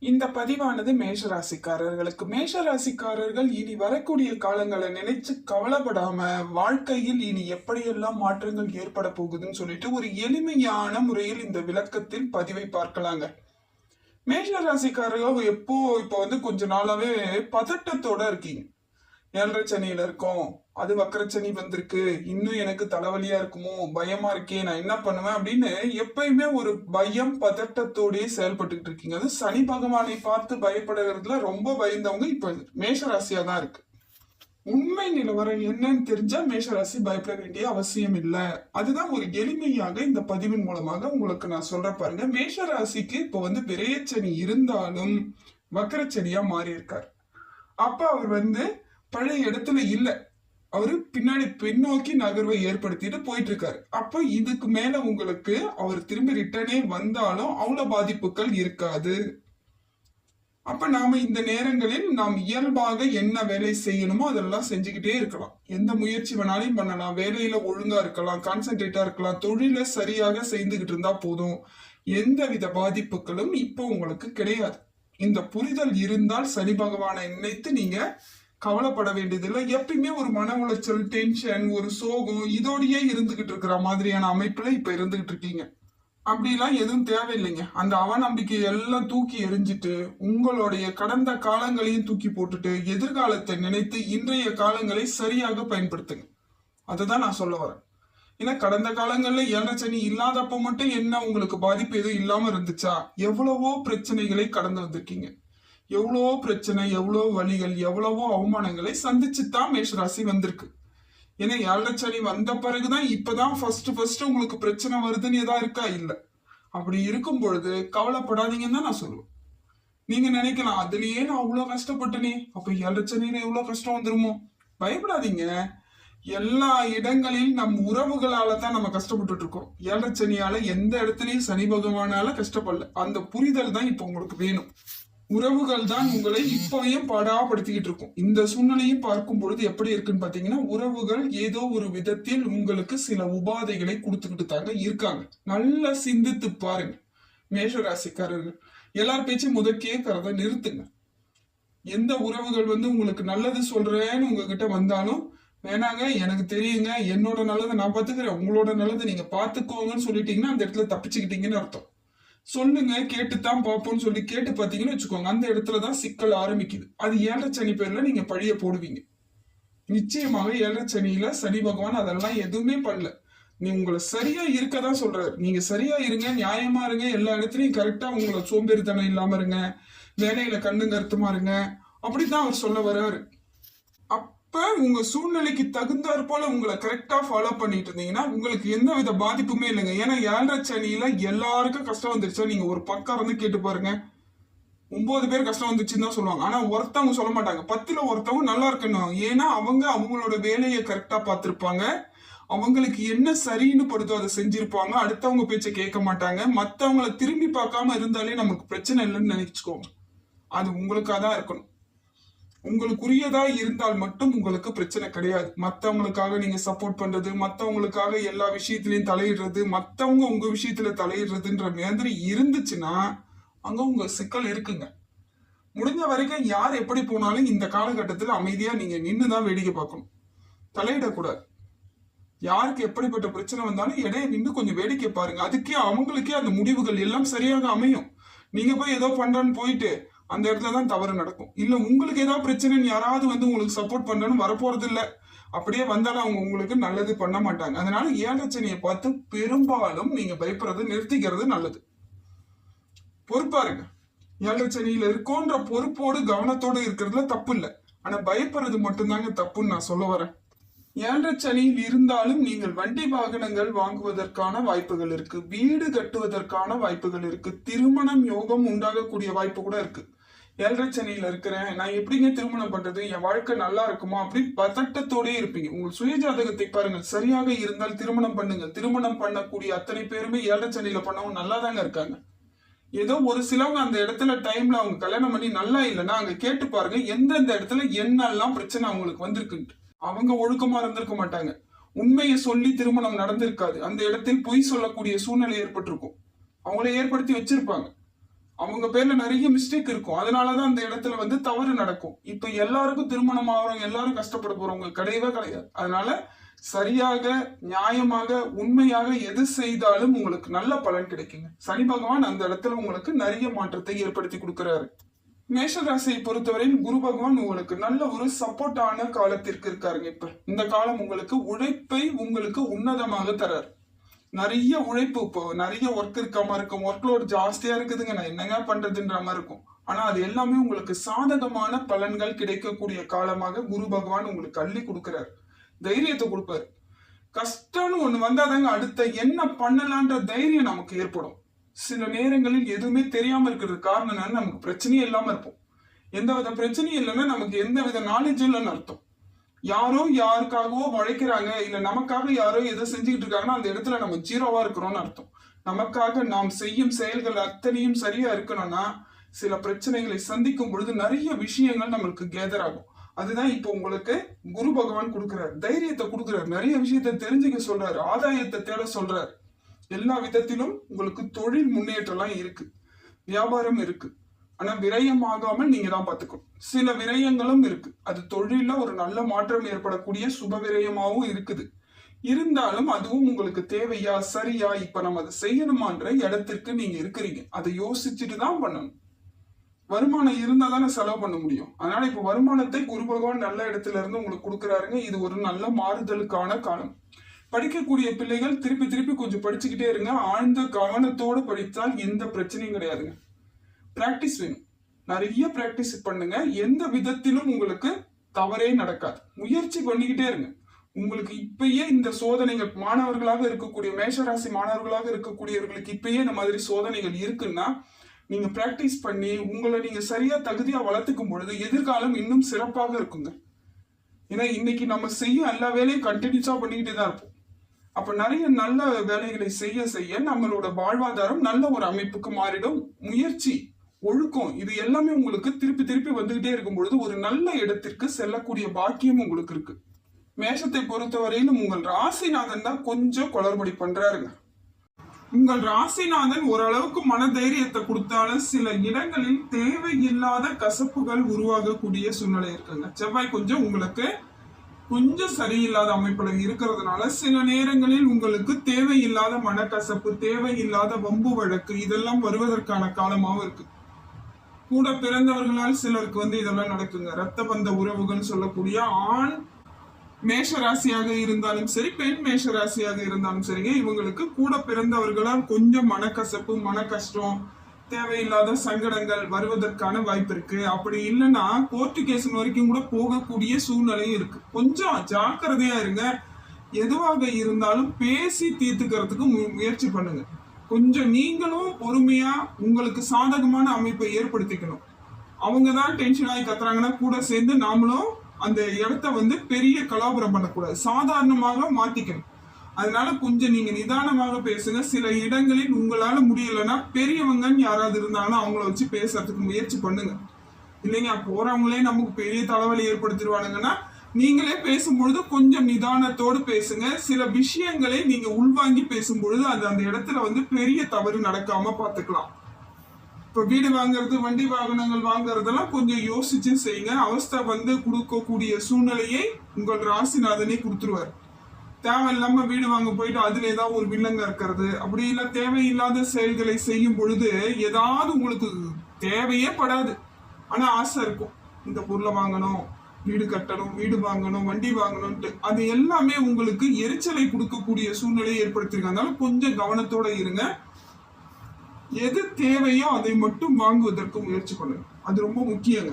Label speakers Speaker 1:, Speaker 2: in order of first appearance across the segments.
Speaker 1: இந்த பதிவானது மேஷராசிக்காரர்களுக்கு. மேஷராசிக்காரர்கள் இனி வரக்கூடிய காலங்களை நினைச்சு கவலைப்படாம வாழ்க்கையில் இனி எப்படியெல்லாம் மாற்றங்கள் ஏற்பட போகுதுன்னு சொல்லிட்டு ஒரு எளிமையான முறையில் இந்த விளக்கத்தில் பதிவை பார்க்கலாங்க. மேஷராசிக்காரர்கள் எப்போ இப்போ வந்து கொஞ்ச நாளாவே பதட்டத்தோட இருக்கீங்க. ஏழரை சனியில இருக்கோம். அது வக்கரச்சனி வந்திருக்கு. இன்னும் எனக்கு தலைவலியா இருக்குமோ? பயமா இருக்கே நான் என்ன பண்ணுவேன் அப்படின்னு எப்பயுமே ஒரு பயம் பதட்டத்தோடயே செயல்பட்டுக்கிட்டு இருக்கீங்க. அது சனி பகவானை பார்த்து பயப்படுகிறதுல ரொம்ப பயந்தவங்க இப்ப மேஷராசியா தான் இருக்கு. உண்மை நிலவரம் என்னன்னு தெரிஞ்சா மேஷராசி பயப்பட வேண்டிய அவசியம் இல்லை. அதுதான் ஒரு எளிமையாக இந்த பதிவின் மூலமாக உங்களுக்கு நான் சொல்ற பாருங்க. மேஷராசிக்கு இப்போ வந்து விரையச்சனி இருந்தாலும் வக்கரச்சனியா மாறி இருக்கார் அப்ப அவர் வந்து பழைய இடத்துல இல்லை. அவரு பின்னாடி பின்னோக்கி நகர்வை ஏற்படுத்திட்டு போயிட்டு இருக்காரு அப்ப இதுக்கு மேல உங்களுக்கு அவர் திரும்பி ரிட்டர்னே வந்தாலும் அவ்வளவு பாதிப்புகள் இருக்காது. அப்ப நாம இந்த நேரங்களில் நாம் இயல்பாக என்ன வேலை செய்யணுமோ அதெல்லாம் செஞ்சுக்கிட்டே இருக்கலாம். எந்த முயற்சி வேணாலும் பண்ணலாம். வேலையில ஒழுங்கா இருக்கலாம். கான்சென்ட்ரேட்டா இருக்கலாம். தொழில சரியாக செய்துகிட்டு இருந்தா போதும். எந்த வித பாதிப்புகளும் இப்போ உங்களுக்கு கிடையாது. இந்த புரிதல் இருந்தால் சனி பகவானை நினைத்து நீங்க கவலைப்பட வேண்டியதில்லை. எப்பயுமே ஒரு மன உளைச்சல் டென்ஷன் ஒரு சோகம் இதோடயே இருந்துகிட்டு இருக்கிற மாதிரியான அமைப்புல இப்ப இருந்துகிட்டு இருக்கீங்க. அப்படிலாம் எதுவும் தேவையில்லைங்க. அந்த அவநம்பிக்கை எல்லாம் தூக்கி எரிஞ்சிட்டு உங்களுடைய கடந்த காலங்களையும் தூக்கி போட்டுட்டு எதிர்காலத்தை நினைத்து இன்றைய காலங்களை சரியாக பயன்படுத்துங்க. அதுதான் நான் சொல்ல வரேன். ஏன்னா கடந்த காலங்களில் ஏழரை இல்லாதப்போ இல்லாதப்ப மட்டும் என்ன உங்களுக்கு பாதிப்பு எதுவும் இல்லாம இருந்துச்சா? எவ்வளவோ பிரச்சனைகளை கடந்து வந்திருக்கீங்க. எவ்வளோ பிரச்சனை எவ்வளோ வழிகள் எவ்வளவோ அவமானங்களை சந்திச்சு தான் மேஷராசி வந்திருக்கு. ஏன்னா ஏழரை சனி வந்த பிறகுதான் இப்பதான் ஃபர்ஸ்ட் ஃபர்ஸ்ட் உங்களுக்கு பிரச்சனை வருதுன்னு ஏதா இருக்கா? இல்லை. அப்படி இருக்கும் பொழுது கவலைப்படாதீங்கன்னு தான் நான் சொல்லுவேன். நீங்க நினைக்கலாம் அதுலயே நான் அவ்வளோ கஷ்டப்பட்டனே அப்ப ஏழரை சனியில எவ்வளோ கஷ்டம் வந்துருமோ? பயப்படாதீங்க. எல்லா இடங்களில் நம் உறவுகளால தான் நம்ம கஷ்டப்பட்டுட்டு இருக்கோம். ஏழரை சனியால எந்த இடத்துலயும் சனி பகவானால கஷ்டப்படல. அந்த புரிதல் தான் இப்ப உங்களுக்கு வேணும். உறவுகள் தான் உங்களை இப்பவையும் பாடாப்படுத்திக்கிட்டு இருக்கும் இந்த சூழ்நிலையும் பார்க்கும் பொழுது எப்படி இருக்குன்னு பாத்தீங்கன்னா உறவுகள் ஏதோ ஒரு விதத்தில் உங்களுக்கு சில உபாதைகளை கொடுத்துக்கிட்டு தாங்க இருக்காங்க. நல்லா சிந்தித்து பாருங்க. மேஷராசிக்காரர்கள் எல்லார் பேச்சும் முத கேட்கறத நிறுத்துங்க. எந்த உறவுகள் வந்து உங்களுக்கு நல்லது சொல்றேன்னு உங்ககிட்ட வந்தாலும் வேணாங்க எனக்கு தெரியுங்க என்னோட நல்லதை நான் பாத்துக்கிறேன் உங்களோட நல்லதை நீங்க பாத்துக்கோங்கன்னு சொல்லிட்டீங்கன்னா அந்த இடத்துல தப்பிச்சுக்கிட்டீங்கன்னு அர்த்தம். சொல்லுங்க கேட்டுத்தான் பார்ப்போம்னு சொல்லி கேட்டு பார்த்தீங்கன்னு வச்சுக்கோங்க அந்த இடத்துல தான் சிக்கல் ஆரம்பிக்குது. அது ஏழரை சனி பேர்ல நீங்க பழிய போடுவீங்க. நிச்சயமாக ஏழரை சனியில சனி பகவான் அதெல்லாம் எதுவுமே பண்ணல. நீ உங்களை சரியா இருக்கதான் சொல்றாரு. நீங்க சரியா இருங்க நியாயமா இருங்க எல்லா இடத்துலயும் கரெக்டா உங்களை சோம்பேறித்தனம் இல்லாம இருங்க வேலையில கண்ணு கருத்துமா இருங்க அப்படித்தான் அவர் சொல்ல வர்றாரு. அப்ப உங்க சூழ்நிலைக்கு தகுந்தாற் போல உங்களை கரெக்டா ஃபாலோ பண்ணிட்டு இருந்தீங்கன்னா உங்களுக்கு எந்த வித பாதிப்புமே இல்லைங்க. ஏன்னா ஏழரை சனியில எல்லாருக்கும் கஷ்டம் வந்துருச்சா. நீங்க ஒரு பக்கம் இருந்து கேட்டு பாருங்க. ஒன்பது பேர் கஷ்டம் வந்துச்சுன்னு தான் சொல்லுவாங்க. ஆனா ஒருத்தவங்க சொல்ல மாட்டாங்க. பத்துல ஒருத்தவங்க நல்லா இருக்கணும். ஏன்னா அவங்க அவங்களோட வேலையை கரெக்டா பார்த்திருப்பாங்க. அவங்களுக்கு என்ன சரின்னு படுதோ அதை செஞ்சிருப்பாங்க. அடுத்தவங்க பேச்சை கேட்க மாட்டாங்க. மத்தவங்கள திரும்பி பார்க்காம இருந்தாலே நமக்கு பிரச்சனை இல்லைன்னு நினைச்சுக்கோங்க. அது உங்களுக்காக தான் இருக்கணும். உங்களுக்குரியதாய் இருந்தால் மட்டும் உங்களுக்கு பிரச்சனை கிடையாது. மத்தவங்களுக்காக நீங்க சப்போர்ட் பண்றது மத்தவங்களுக்காக எல்லா விஷயத்திலையும் தலையிடுறது மத்தவங்க உங்க விஷயத்துல தலையிடுறதுன்ற மாதிரி இருந்துச்சுன்னா அங்க உங்க சிக்கல் இருக்குங்க. முடிஞ்ச வரைக்கும் யார் எப்படி போனாலும் இந்த காலகட்டத்தில் அமைதியா நீங்க நின்னுதான் வேடிக்கை பார்க்கணும். தலையிடக்கூடாது. யாருக்கு எப்படிப்பட்ட பிரச்சனை வந்தாலும் இடையே நின்று கொஞ்சம் வேடிக்கை பாருங்க. அதுக்கே அவங்களுக்கே அந்த முடிவுகள் எல்லாம் சரியாக அமையும். நீங்க போய் ஏதோ பண்றேன்னு போயிட்டு அந்த இடத்துல தான் தவறு நடக்கும். இல்லை உங்களுக்கு ஏதாவது பிரச்சனைன்னு யாராவது வந்து உங்களுக்கு சப்போர்ட் பண்ணுறேன்னு வரப்போறது இல்லை அப்படியே வந்தாலும் அவங்க உங்களுக்கு நல்லது பண்ண மாட்டாங்க. அதனால ஏழச்சனையை பார்த்து பெரும்பாலும் நீங்க பயப்படுறது நிறுத்திக்கிறது நல்லது. பொறுப்பா இருங்க ஏழச்சனியில இருக்கோன்ற பொறுப்போடு கவனத்தோடு இருக்கிறதுல தப்பு இல்லை. ஆனா பயப்படுறது மட்டும்தாங்க தப்புன்னு நான் சொல்ல வரேன். ஏழரை சனியில் இருந்தாலும் நீங்கள் வண்டி வாகனங்கள் வாங்குவதற்கான வாய்ப்புகள் இருக்கு. வீடு கட்டுவதற்கான வாய்ப்புகள் இருக்கு. திருமணம் யோகம் உண்டாகக்கூடிய வாய்ப்பு கூட இருக்கு. ஏழரை சனியில இருக்கிறேன். நான் எப்படிங்க திருமணம் பண்றது? என் வாழ்க்கை நல்லா இருக்குமா? அப்படின்னு பதட்டத்தோடயே இருப்பீங்க. உங்கள் சுய ஜாதகத்தை பாருங்கள். சரியாக இருந்தால் திருமணம் பண்ணுங்க. திருமணம் பண்ணக்கூடிய அத்தனை பேருமே ஏழரை சனியில பண்ணவங்க நல்லா தாங்க இருக்காங்க. ஏதோ ஒரு சிலவங்க அந்த இடத்துல டைம்ல அவங்க கல்யாணம் பண்ணி நல்லா இல்லைன்னா அங்க கேட்டு பாருங்க எந்தெந்த இடத்துல என்னெல்லாம் பிரச்சனை அவங்களுக்கு வந்திருக்குன்ட்டு. அவங்க ஒழுக்கமா இருந்திருக்க மாட்டாங்க. உண்மையை சொல்லி திருமணம் நடந்திருக்காது. அந்த இடத்தில் பொய் சொல்லக்கூடிய சூழ்நிலை ஏற்பட்டிருக்கும். அவங்கள ஏற்படுத்தி வச்சிருப்பாங்க. அவங்க பேர்ல நிறைய மிஸ்டேக் இருக்கும். அதனாலதான் அந்த இடத்துல வந்து தவறு நடக்கும். இப்ப எல்லாருக்கும் திருமணம் ஆகிறவங்க எல்லாரும் கஷ்டப்பட போறவங்க கிடையவே கிடையாது. அதனால சரியாக நியாயமாக உண்மையாக எது செய்தாலும் உங்களுக்கு நல்ல பலன் கிடைக்குங்க. சனி பகவான் அந்த இடத்துல உங்களுக்கு நிறைய மாற்றத்தை ஏற்படுத்தி கொடுக்கிறாரு. மேஷராசியை பொறுத்தவரையில் குரு பகவான் உங்களுக்கு நல்ல ஒரு சப்போர்ட்டான காலத்திற்கு இருக்காருங்க இப்ப. இந்த காலம் உங்களுக்கு உழைப்பை உங்களுக்கு உன்னதமாக தரார். நிறைய உழைப்பு இப்போ நிறைய ஒர்க் இருக்காம இருக்கும். ஒர்க் லோட் ஜாஸ்தியா இருக்குதுங்க. நான் என்னங்க பண்றதுன்ற மாதிரி இருக்கும். ஆனா அது எல்லாமே உங்களுக்கு சாதகமான பலன்கள் கிடைக்கக்கூடிய காலமாக குரு பகவான் உங்களுக்கு அள்ளி கொடுக்கிறார். தைரியத்தை கொடுப்பாரு. கஷ்டம்னு ஒண்ணு வந்தாதாங்க அடுத்த என்ன பண்ணலான்ற தைரியம் நமக்கு ஏற்படும். சில நேரங்களில் எதுவுமே தெரியாம இருக்கிறது காரணம் என்னன்னா நமக்கு பிரச்சனையே இல்லாம இருப்போம். எந்த வித பிரச்சனையும் இல்லைன்னா நமக்கு எந்த வித நாலேஜும் இல்லைன்னு அர்த்தம். யாரோ யாருக்காகவோ உழைக்கிறாங்க. இல்ல நமக்காக யாரோ எதோ செஞ்சுக்கிட்டு இருக்காங்கன்னா அந்த இடத்துல நம்ம ஜீரோவா இருக்கிறோம்னு அர்த்தம். நமக்காக நாம் செய்யும் செயல்கள் அத்தனையும் சரியா இருக்கணும்னா சில பிரச்சனைகளை சந்திக்கும் பொழுது நிறைய விஷயங்கள் நம்மளுக்கு கேதர் ஆகும். அதுதான் இப்போ உங்களுக்கு குரு பகவான் கொடுக்குறாரு. தைரியத்தை கொடுக்குறாரு. நிறைய விஷயத்த தெரிஞ்சுக்க சொல்றாரு. ஆதாயத்தை தேட சொல்றாரு. எல்லா விதத்திலும் உங்களுக்கு தொழில் முன்னேற்றம்லாம் இருக்கு. வியாபாரம் இருக்கு. ஆனா விரயம் ஆகாமல் நீங்க தான் பாத்துக்கணும் சில விரயங்களும் இருக்கு. அது தொழில ஒரு நல்ல மாற்றம் ஏற்படக்கூடிய சுப விரயமாகவும் இருக்குது. இருந்தாலும் அதுவும் உங்களுக்கு தேவையா சரியா இப்ப நம்ம அதை செய்யணுமான்ற இடத்திற்கு நீங்க இருக்கிறீங்க. அதை யோசிச்சுட்டு தான் பண்ணணும். வருமானம் இருந்தா தானே செலவு பண்ண முடியும். அதனால இப்ப வருமானத்தை குரு பகவான் நல்ல இடத்துல இருந்து உங்களுக்கு கொடுக்குறாருங்க. இது ஒரு நல்ல மாறுதலுக்கான காலம். படிக்கக்கூடிய பிள்ளைகள் திருப்பி திருப்பி கொஞ்சம் படிச்சுக்கிட்டே இருங்க. ஆழ்ந்த கவனத்தோடு படித்தால் எந்த பிரச்சனையும் கிடையாதுங்க. பிராக்டிஸ் வேணும். நிறைய பிராக்டிஸ் பண்ணுங்க. எந்த விதத்திலும் உங்களுக்கு தவறே நடக்காது. முயற்சி பண்ணிக்கிட்டே இருங்க. உங்களுக்கு இப்பயே இந்த சோதனைகள் மாணவர்களாக இருக்கக்கூடிய மேஷராசி மாணவர்களாக இருக்கக்கூடியவர்களுக்கு இப்பயே இந்த மாதிரி சோதனைகள் இருக்குன்னா நீங்க பிராக்டிஸ் பண்ணி உங்களை நீங்க சரியா தகுதியா வளர்த்துக்கும் பொழுது எதிர்காலம் இன்னும் சிறப்பாக இருக்குங்க. ஏன்னா இன்னைக்கு நம்ம செய்யும் எல்லா வேலையும் கண்டினியூஸா பண்ணிக்கிட்டே தான் இருப்போம். அப்ப நிறைய நல்ல வேலைகளை செய்ய செய்ய நம்மளோட வாழ்வாதாரம் நல்ல ஒரு அமைப்புக்கு மாறிடும். முயற்சி ஒழுக்கம் இது எல்லாமே உங்களுக்கு திருப்பி திருப்பி வந்துகிட்டே இருக்கும் பொழுது ஒரு நல்ல இடத்திற்கு செல்லக்கூடிய பாக்கியம் உங்களுக்கு இருக்கு. மேஷத்தை பொறுத்தவரையிலும் உங்கள் ராசிநாதன் தான் கொஞ்சம் குளறுபடி பண்றாருங்க. உங்கள் ராசிநாதன் ஓரளவுக்கு மன தைரியத்தை கொடுத்தாலும் சில இடங்களில் தேவையில்லாத கசப்புகள் உருவாகக்கூடிய சூழ்நிலை இருக்குங்க. செவ்வாய் கொஞ்சம் உங்களுக்கு கொஞ்சம் சரியில்லாத அமைப்புல இருக்கிறதுனால சில நேரங்களில் உங்களுக்கு தேவையில்லாத மனக்கசப்பு தேவையில்லாத வம்பு வழக்கு இதெல்லாம் வருவதற்கான காலமாகவும் இருக்கு. கூட பிறந்தவர்களால் சிலருக்கு வந்து இதெல்லாம் நடக்குங்க. ரத்த பந்த உறவுகள் சொல்லக்கூடிய ஆண் மேஷராசியாக இருந்தாலும் சரி பெண் மேஷராசியாக இருந்தாலும் சரிங்க. இவங்களுக்கு கூட பிறந்தவர்களால் கொஞ்சம் மனக்கசப்பு மன கஷ்டம் தேவையில்லாத சங்கடங்கள் வருவதற்கான வாய்ப்பு இருக்கு. அப்படி இல்லைன்னா கோர்ட்டு கேஸ் வரைக்கும் கூட போகக்கூடிய சூழ்நிலையும் இருக்கு. கொஞ்சம் ஜாக்கிரதையா இருங்க. எதுவாக இருந்தாலும் பேசி தீர்த்துக்கிறதுக்கு மு- முயற்சி பண்ணுங்க. கொஞ்சம் நீங்களும் பொறுமையா உங்களுக்கு சாதகமான அமைப்பை ஏற்படுத்திக்கணும். அவங்க தான் டென்ஷன் ஆகி கத்துறாங்கன்னா கூட சேர்ந்து நாமளும் அந்த இடத்த வந்து பெரிய கலாபுரம் பண்ணக்கூடாது. சாதாரணமாக மாத்திக்கணும். அதனால கொஞ்சம் நீங்க நிதானமாக பேசுங்க. சில இடங்களில் உங்களால முடியலன்னா பெரியவங்கன்னு யாராவது இருந்தாங்கன்னா அவங்கள வச்சு பேசுறதுக்கு முயற்சி பண்ணுங்க. இல்லைங்க போறவங்களே நமக்கு பெரிய தலைவலி ஏற்படுத்திடுவானுங்கன்னா நீங்களே பேசும்பொழுது கொஞ்சம் நிதானத்தோடு பேசுங்க. சில விஷயங்களை நீங்க உள்வாங்கி பேசும்பொழுது அது அந்த இடத்துல வந்து பெரிய தவறு நடக்காம பாத்துக்கலாம் இப்ப வீடு வாங்குறது வண்டி வாகனங்கள் வாங்குறதெல்லாம் கொஞ்சம் யோசிச்சு செய்யுங்க. அவஸ்தை வந்து கொடுக்கக்கூடிய சூழ்நிலையை உங்கள் ராசிநாதனே கொடுத்துருவார். தேவையில்லாம வீடு வாங்க போயிட்டு அதுல ஏதாவது ஒரு வில்லங்க இருக்கிறது அப்படி இல்ல தேவையில்லாத செயல்களை செய்யும் பொழுது ஏதாவது உங்களுக்கு தேவையே படாது. ஆனா ஆசை இருக்கும். இந்த பொருளை வாங்கணும் வீடு கட்டணும் வீடு வாங்கணும் வண்டி வாங்கணும்ட்டு அது எல்லாமே உங்களுக்கு எரிச்சலை கொடுக்கக்கூடிய சூழ்நிலையை ஏற்படுத்தியிருக்காங்க அதனால கொஞ்சம் கவனத்தோட இருங்க. எது தேவையோ அதை மட்டும் வாங்குவதற்கு முயற்சி பண்ணுங்க. அது ரொம்ப முக்கியங்க.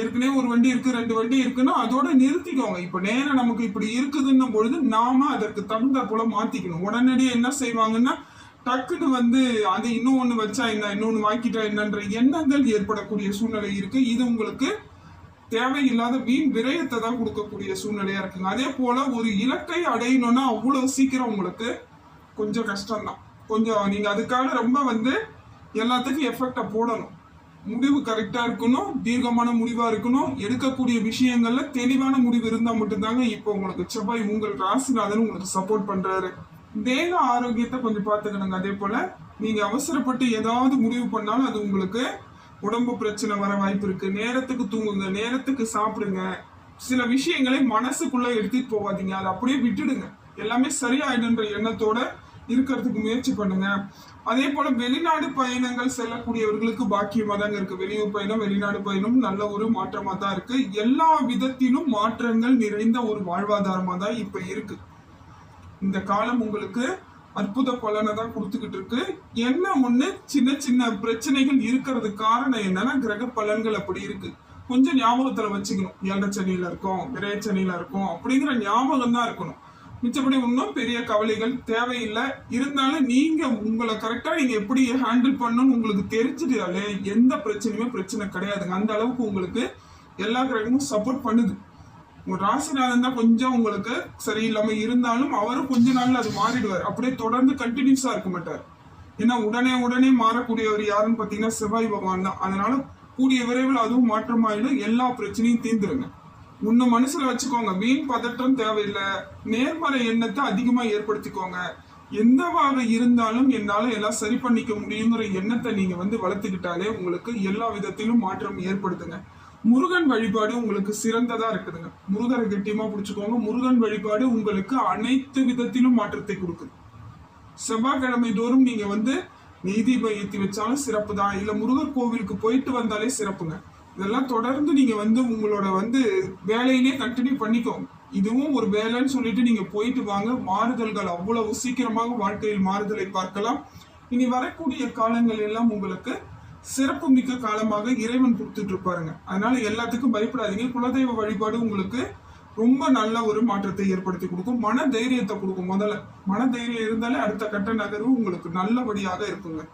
Speaker 1: ஏற்கனவே ஒரு வண்டி இருக்கு ரெண்டு வண்டி இருக்குன்னா அதோட நிறுத்திக்கோங்க. இப்ப நேரம் நமக்கு இப்படி இருக்குதுன்னும் பொழுது நாம அதற்கு தகுந்த போல மாத்திக்கணும். உடனடியே என்ன செய்வாங்கன்னா டக்குன்னு வந்து அது இன்னும் ஒண்ணு வச்சா என்ன இன்னொன்னு வாங்கிட்டா என்னன்ற எண்ணங்கள் ஏற்படக்கூடிய சூழ்நிலை இருக்கு. இது உங்களுக்கு தேவையில்லாத வீண் விரயத்தை தான் கொடுக்கக்கூடிய சூழ்நிலையா இருக்குங்க. அதே போல ஒரு இலக்கை அடையணும்னா அவ்வளவு சீக்கிரம் உங்களுக்கு கொஞ்சம் கஷ்டம்தான். கொஞ்சம் நீங்க அதுக்காக ரொம்ப வந்து எல்லாத்துக்கும் எஃபெக்டை போடணும். முடிவு கரெக்டா இருக்கணும் தீர்க்கமான முடிவா இருக்கணும். எடுக்கக்கூடிய விஷயங்கள்ல தெளிவான முடிவு இருந்தா மட்டும்தாங்க இப்போ உங்களுக்கு செவ்வாய் உங்கள் ராசிநாதன் உங்களுக்கு சப்போர்ட் பண்றாரு. தேக ஆரோக்கியத்தை கொஞ்சம் பார்த்துக்கணுங்க. அதே போல நீங்க அவசரப்பட்டு ஏதாவது முடிவு பண்ணாலும் அது உங்களுக்கு உடம்பு பிரச்சனை வர வாய்ப்பு இருக்கு. நேரத்துக்கு தூங்குங்க நேரத்துக்கு சாப்பிடுங்க. சில விஷயங்களை மனசுக்குள்ள எடுத்துட்டு போகாதீங்க. அதை அப்படியே விட்டுடுங்க. எல்லாமே சரியாயிடுன்ற எண்ணத்தோட இருக்கிறதுக்கு முயற்சி பண்ணுங்க. அதே போல வெளிநாடு பயணங்கள் செல்லக்கூடியவர்களுக்கு பாக்கியமா தாங்க இருக்கு. வெளியூர் பயணம் வெளிநாடு பயணம் நல்ல ஒரு மாற்றமா தான் இருக்கு. எல்லா விதத்திலும் மாற்றங்கள் நிறைந்த ஒரு வாழ்வாதாரமா தான் இப்ப இருக்கு. இந்த காலம் உங்களுக்கு அற்புத பலனை தான் கொடுத்துக்கிட்டு இருக்கு. என்ன ஒண்ணு சின்ன சின்ன பிரச்சனைகள் இருக்கிறது காரணம் என்னன்னா கிரக பலன்கள் அப்படி இருக்கு. கொஞ்சம் ஞாபகத்துல வச்சுக்கணும். ஏழரை சனியில இருக்கோம் விரைச்சனியில இருக்கோம் அப்படிங்கிற ஞாபகம் தான் இருக்கணும். மிச்சப்படி இன்னும் பெரிய கவலைகள் தேவையில்லை. இருந்தாலும் நீங்க உங்களை கரெக்டா நீங்க எப்படி ஹேண்டில் பண்ணணும்னு உங்களுக்கு தெரிஞ்சிட்டாலே எந்த பிரச்சனையுமே பிரச்சனை கிடையாதுங்க. அந்த அளவுக்கு உங்களுக்கு எல்லா கிரகமும் சப்போர்ட் பண்ணுது. உங்க ராசிநாதன் தான் கொஞ்சம் உங்களுக்கு சரியில்லாம இருந்தாலும் அவரும் கொஞ்ச நாள்ல அது மாறிடுவார். அப்படியே தொடர்ந்து கண்டினியூஸா இருக்க மாட்டார். ஏன்னா உடனே உடனே மாறக்கூடியவர் யாருன்னு பாத்தீங்கன்னா செவ்வாய் பகவான் தான். அதனால கூடிய விரைவில் அதுவும் மாற்றமாயிடும். எல்லா பிரச்சனையும் தீர்ந்துருங்க. உன்னை மனசுல வச்சுக்கோங்க. வீண் பதற்றம் தேவையில்லை. நேர்மறை எண்ணத்தை அதிகமா ஏற்படுத்திக்கோங்க. எந்தவாக இருந்தாலும் என்னால எல்லாம் சரி பண்ணிக்க முடியுங்கிற எண்ணத்தை நீங்க வந்து வளர்த்துக்கிட்டாலே உங்களுக்கு எல்லா விதத்திலும் மாற்றம் ஏற்படுத்துங்க. முருகன் வழிபாடு உங்களுக்கு சிறந்ததா இருக்குதுங்க. முருகரை கட்டியமா பிடிச்சுக்கோங்க. முருகன் வழிபாடு உங்களுக்கு அனைத்து விதத்திலும் மாற்றத்தை கொடுக்குது. செவ்வாய்க்கிழமை தோறும் நீங்க வந்து நீதி ஏற்றி வச்சாலும் சிறப்பு தான். இல்லை முருகர் கோவிலுக்கு போயிட்டு வந்தாலே சிறப்புங்க. இதெல்லாம் தொடர்ந்து நீங்க வந்து உங்களோட வந்து வேலையிலே கண்டினியூ பண்ணிக்கோங்க. இதுவும் ஒரு வேலைன்னு சொல்லிட்டு நீங்க போயிட்டு வாங்க. மாறுதல்கள் அவ்வளவு சீக்கிரமாக வாழ்க்கையில் மாறுதலை பார்க்கலாம். இனி வரக்கூடிய காலங்கள் எல்லாம் உங்களுக்கு சிறப்பு மிக்க காலமாக இறைவன் கொடுத்துட்டு இருப்பாருங்க. அதனால எல்லாத்துக்கும் பயப்படாதீங்க. குலதெய்வ வழிபாடு உங்களுக்கு ரொம்ப நல்ல ஒரு மாற்றத்தை ஏற்படுத்தி கொடுக்கும். மன தைரியத்தை கொடுக்கும். முதல்ல மன தைரியம் இருந்தாலே அடுத்த கட்ட நகர்வு உங்களுக்கு நல்லபடியாக இருக்குங்க.